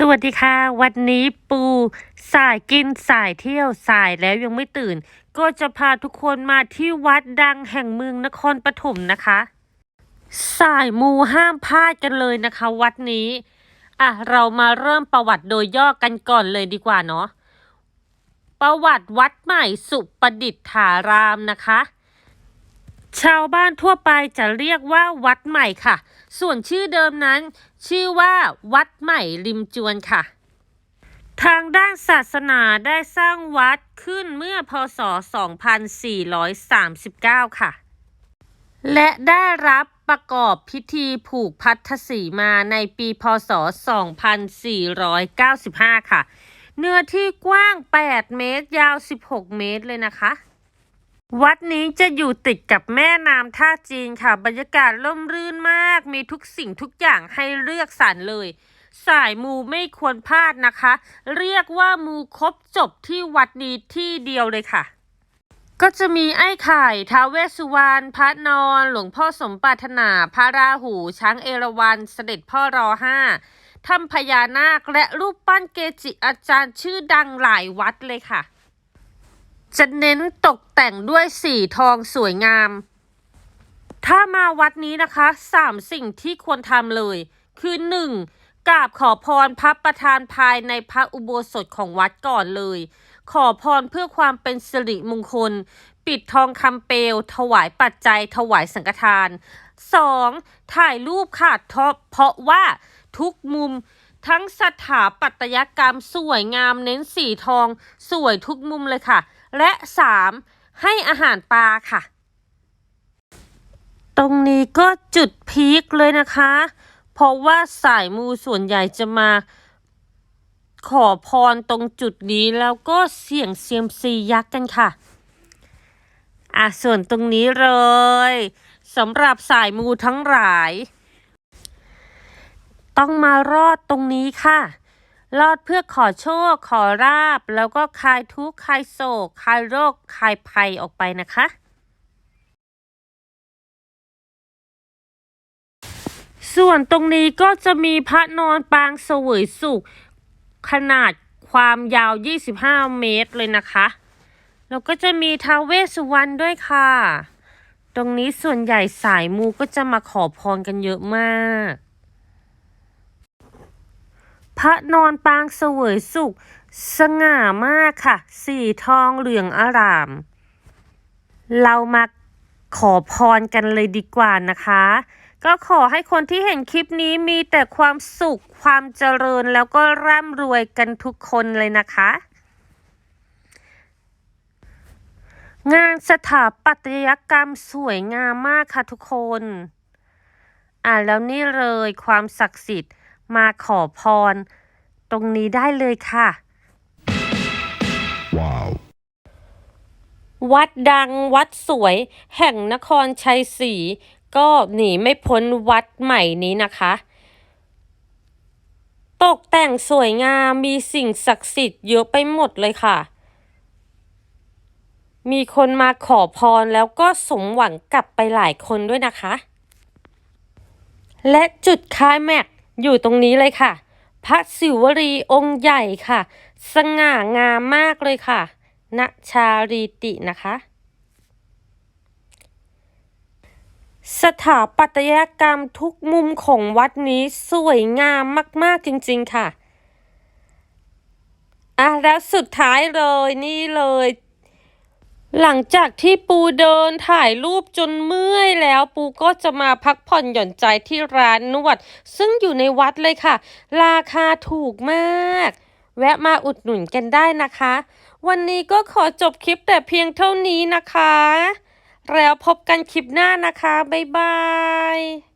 สวัสดีค่ะ วันนี้ปูสายกินสายเที่ยวสายแล้วยังไม่ตื่น ก็จะพาทุกคนมาที่วัดดังแห่งเมืองนครปฐมนะคะ สายมูห้ามพลาดกันเลยนะคะ วัดนี้อะเรามาเริ่มประวัติโดยย่อกันก่อนเลยดีกว่าเนาะประวัติวัดใหม่สุประดิษฐารามนะคะ ชาวบ้านทั่วไปจะเรียกว่าวัดใหม่ค่ะ ส่วนชื่อเดิมนั้น ชื่อว่าวัดใหม่ริมจวนค่ะ ทางด้านศาสนาได้สร้างวัดขึ้นเมื่อพศ 2439 ค่ะ และได้รับประกอบพิธีผูกพัทธสีมาในปีพศ 2495 ค่ะ เนื้อที่กว้าง 8 เมตร ยาว 16 เมตรเลยนะคะ วัดนี้จะอยู่ติดกับแม่น้ำท่าจีนค่ะ บรรยากาศร่มรื่นมาก มีทุกสิ่งทุกอย่างให้เลือกสรรเลย สายมูไม่ควรพลาดนะคะ เรียกว่ามูครบจบที่วัดนี้ที่เดียวเลยค่ะ ก็จะมีไอ้ไข่ท้าเวสสุวรรณพระนอน หลวงพ่อสมปรารถนา พระราหู ช้างเอราวัณเสด็จพ่อรอห้าถ้ำพญานาคและรูปปั้นเกจิอาจารย์ชื่อดังหลายวัดเลยค่ะ จะเน้นตกแต่งด้วยสีทองสวยงาม ถ้ามาวัดนี้นะคะสามสิ่งที่ควรทำเลย คือหนึ่งกราบขอพรพระประธานภายในพระอุโบสถของวัดก่อนเลย ขอพรเพื่อความเป็นสิริมงคล ปิดทองคำเปลว ถวายปัจจัย ถวายสังฆทาน 2. ถ่ายรูปค่ะทบเพราะว่าทุกมุมทั้งสถาปัตยกรรมสวยงามเน้นสีทอง สวยทุกมุมเลยค่ะ และ 3. ให้อาหารปลาค่ะ ตรงนี้ก็จุดพีคเลยนะคะ เพราะว่าสายมูส่วนใหญ่จะมา ขอพรตรงจุดนี้แล้วก็เสี่ยงเซียมซียักษ์กันค่ะอะส่วนตรงนี้เลยสำหรับสายมูทั้งหลาย ต้องมารอดตรงนี้ค่ะ รอดเพื่อขอโชค ขอราบ แล้วก็คลายทุกข์คลายโศกคลายโรคคลายภัยออกไปนะคะ ส่วนตรงนี้ก็จะมีพระนอนปางเสวยสุข ขนาดความยาว 25 เมตรเลยนะคะ แล้วก็จะมีท้าวเวสสุวรรณด้วยค่ะ ตรงนี้ส่วนใหญ่สายมูก็จะมาขอพรกันเยอะมาก พระนอนปางเสวยสุข สง่ามากค่ะ สีทองเหลืองอาราม เรามาขอพรกันเลยดีกว่านะคะ ก็ขอให้คนที่เห็นคลิปนี้มีแต่ความสุขความเจริญแล้วก็ร่ำรวยกันทุกคนเลยนะคะ งานสถาปัตยกรรมสวยงามมากค่ะทุกคน อ่าแล้วนี่เลยความศักดิ์สิทธิ์ มาขอพร ตรงนี้ได้เลยค่ะ Wow. วัดดังวัดสวย แห่งนครชัยศรีก็หนีไม่พ้นวัดใหม่นี้นะคะ ตกแต่งสวยงามมีสิ่งศักดิ์สิทธิ์เยอะไปหมดเลยค่ะ มีคนมาขอพรแล้วก็สมหวังกลับไปหลายคนด้วยนะคะ และจุดคลายแม็กซ์ อยู่ตรงนี้เลยค่ะ พระศิวรีองค์ใหญ่ค่ะ สง่างามมากเลยค่ะณชารีตินะคะ สถาปัตยกรรมทุกมุมของวัดนี้สวยงามมาก ๆ จริง ๆ ค่ะอะแล้วสุดท้ายเลยนี่เลย หลังจากที่ปูเดินถ่ายรูปจนเมื่อยแล้วปูก็จะมาพักผ่อนหย่อนใจที่ร้านนวด ซึ่งอยู่ในวัดเลยค่ะ ราคาถูกมาก แวะมาอุดหนุนกันได้นะคะ วันนี้ก็ขอจบคลิปแต่เพียงเท่านี้นะคะ แล้วพบกันคลิปหน้านะคะ บ๊ายบาย